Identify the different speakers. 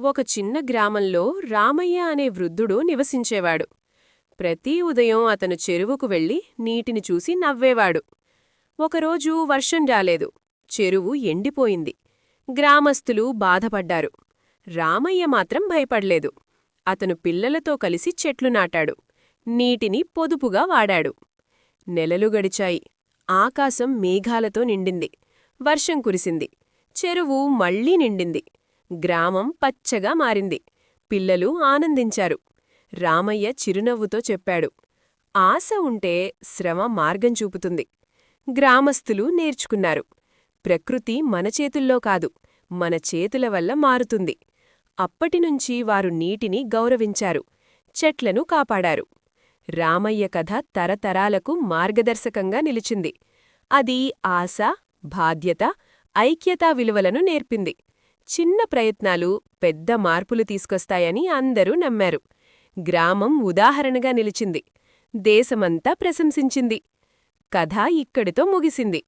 Speaker 1: ఒక చిన్న గ్రామంలో రామయ్య అనే వృద్ధుడు నివసించేవాడు. ప్రతి ఉదయం అతను చెరువుకు వెళ్ళి నీటిని చూసి నవ్వేవాడు. ఒకరోజు వర్షం రాలేదు. చెరువు ఎండిపోయింది. గ్రామస్తులు బాధపడ్డారు. రామయ్య మాత్రం భయపడలేదు. అతను పిల్లలతో కలిసి చెట్లు నాటాడు. నీటిని పొదుపుగా వాడాడు. నెలలు గడిచాయి. ఆకాశం మేఘాలతో నిండింది. వర్షం కురిసింది. చెరువు మళ్ళీ నిండింది. గ్రామం పచ్చగా మారింది. పిల్లలు ఆనందించారు. రామయ్య చిరునవ్వుతో చెప్పాడు. ఆశ ఉంటే శ్రమ మార్గం చూపుతుంది. గ్రామస్తులు నేర్చుకున్నారు. ప్రకృతి మన చేతుల్లో కాదు మన చేతుల వల్ల మారుతుంది. అప్పటినుంచి వారు నీటిని గౌరవించారు చెట్లను కాపాడారు. రామయ్య కథ తరతరాలకు మార్గదర్శకంగా నిలిచింది. అది ఆశ బాధ్యత ఐక్యతా విలువలను నేర్పింది. చిన్న ప్రయత్నాలు పెద్ద మార్పులు తీసుకొస్తాయని అందరూ నమ్మారు. గ్రామం ఉదాహరణగా నిలిచింది. దేశమంతా ప్రశంసించింది. కథ ఇక్కడితో ముగిసింది.